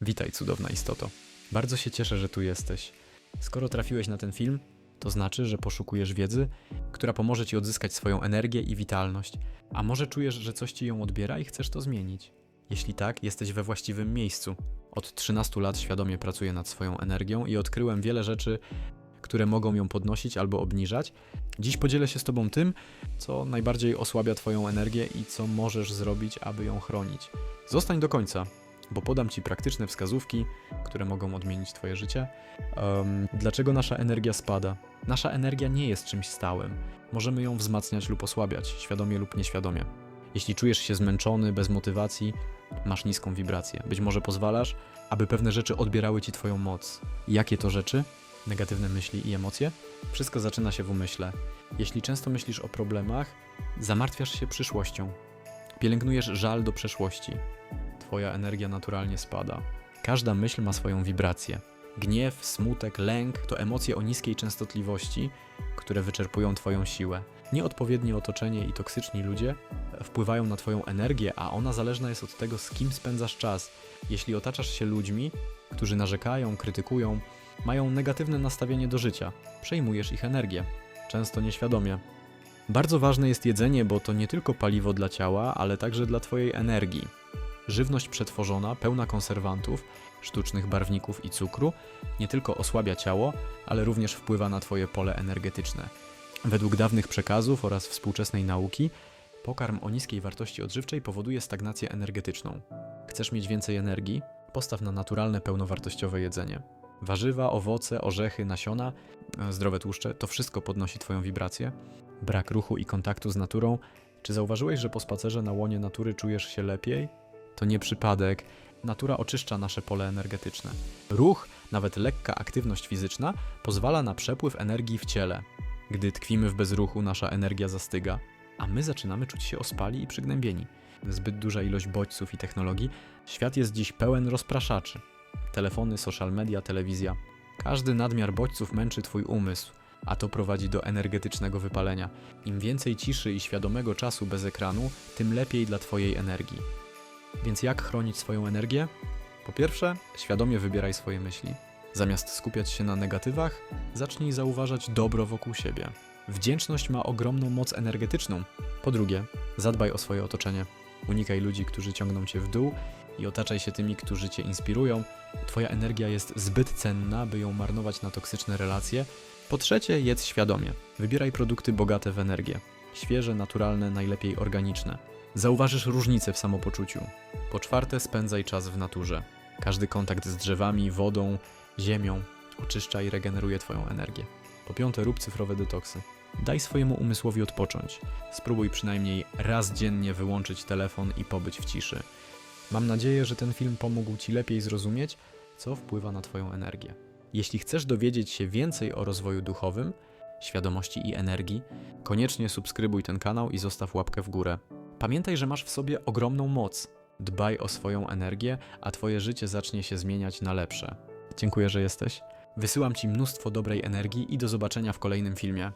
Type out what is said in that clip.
Witaj, cudowna istoto. Bardzo się cieszę, że tu jesteś. Skoro trafiłeś na ten film, to znaczy, że poszukujesz wiedzy, która pomoże ci odzyskać swoją energię i witalność. A może czujesz, że coś ci ją odbiera i chcesz to zmienić? Jeśli tak, jesteś we właściwym miejscu. Od 13 lat świadomie pracuję nad swoją energią i odkryłem wiele rzeczy, które mogą ją podnosić albo obniżać. Dziś podzielę się z Tobą tym, co najbardziej osłabia Twoją energię i co możesz zrobić, aby ją chronić. Zostań do końca, bo podam Ci praktyczne wskazówki, które mogą odmienić Twoje życie. Em, dlaczego nasza energia spada? Nasza energia nie jest czymś stałym. Możemy ją wzmacniać lub osłabiać, świadomie lub nieświadomie. Jeśli czujesz się zmęczony, bez motywacji, masz niską wibrację. Być może pozwalasz, aby pewne rzeczy odbierały Ci Twoją moc. Jakie to rzeczy? Negatywne myśli i emocje? Wszystko zaczyna się w umyśle. Jeśli często myślisz o problemach, zamartwiasz się przyszłością. Pielęgnujesz żal do przeszłości. Twoja energia naturalnie spada. Każda myśl ma swoją wibrację. Gniew, smutek, lęk to emocje o niskiej częstotliwości, które wyczerpują Twoją siłę. Nieodpowiednie otoczenie i toksyczni ludzie wpływają na Twoją energię, a ona zależna jest od tego, z kim spędzasz czas. Jeśli otaczasz się ludźmi, którzy narzekają, krytykują, mają negatywne nastawienie do życia, przejmujesz ich energię, często nieświadomie. Bardzo ważne jest jedzenie, bo to nie tylko paliwo dla ciała, ale także dla Twojej energii. Żywność przetworzona, pełna konserwantów, sztucznych barwników i cukru nie tylko osłabia ciało, ale również wpływa na Twoje pole energetyczne. Według dawnych przekazów oraz współczesnej nauki, pokarm o niskiej wartości odżywczej powoduje stagnację energetyczną. Chcesz mieć więcej energii? Postaw na naturalne, pełnowartościowe jedzenie. Warzywa, owoce, orzechy, nasiona, e, zdrowe tłuszcze to wszystko podnosi Twoją wibrację. Brak ruchu i kontaktu z naturą. Czy zauważyłeś, że po spacerze na łonie natury czujesz się lepiej? To nie przypadek. Natura oczyszcza nasze pole energetyczne. Ruch, nawet lekka aktywność fizyczna, pozwala na przepływ energii w ciele. Gdy tkwimy w bezruchu, nasza energia zastyga, a my zaczynamy czuć się ospali i przygnębieni. Zbyt duża ilość bodźców i technologii. Świat jest dziś pełen rozpraszaczy. Telefony, social media, telewizja. Każdy nadmiar bodźców męczy Twój umysł, a to prowadzi do energetycznego wypalenia. Im więcej ciszy i świadomego czasu bez ekranu, tym lepiej dla Twojej energii. Więc jak chronić swoją energię? Po pierwsze, świadomie wybieraj swoje myśli. Zamiast skupiać się na negatywach, zacznij zauważać dobro wokół siebie. Wdzięczność ma ogromną moc energetyczną. Po drugie, zadbaj o swoje otoczenie. Unikaj ludzi, którzy ciągną cię w dół i otaczaj się tymi, którzy cię inspirują. Twoja energia jest zbyt cenna, by ją marnować na toksyczne relacje. Po trzecie, jedz świadomie. Wybieraj produkty bogate w energię. Świeże, naturalne, najlepiej organiczne. Zauważysz różnicę w samopoczuciu. Po czwarte, spędzaj czas w naturze. Każdy kontakt z drzewami, wodą, ziemią oczyszcza i regeneruje Twoją energię. Po piąte, rób cyfrowe detoksy. Daj swojemu umysłowi odpocząć. Spróbuj przynajmniej raz dziennie wyłączyć telefon i pobyć w ciszy. Mam nadzieję, że ten film pomógł Ci lepiej zrozumieć, co wpływa na Twoją energię. Jeśli chcesz dowiedzieć się więcej o rozwoju duchowym, świadomości i energii, koniecznie subskrybuj ten kanał i zostaw łapkę w górę. Pamiętaj, że masz w sobie ogromną moc. Dbaj o swoją energię, a Twoje życie zacznie się zmieniać na lepsze. Dziękuję, że jesteś. Wysyłam Ci mnóstwo dobrej energii i do zobaczenia w kolejnym filmie.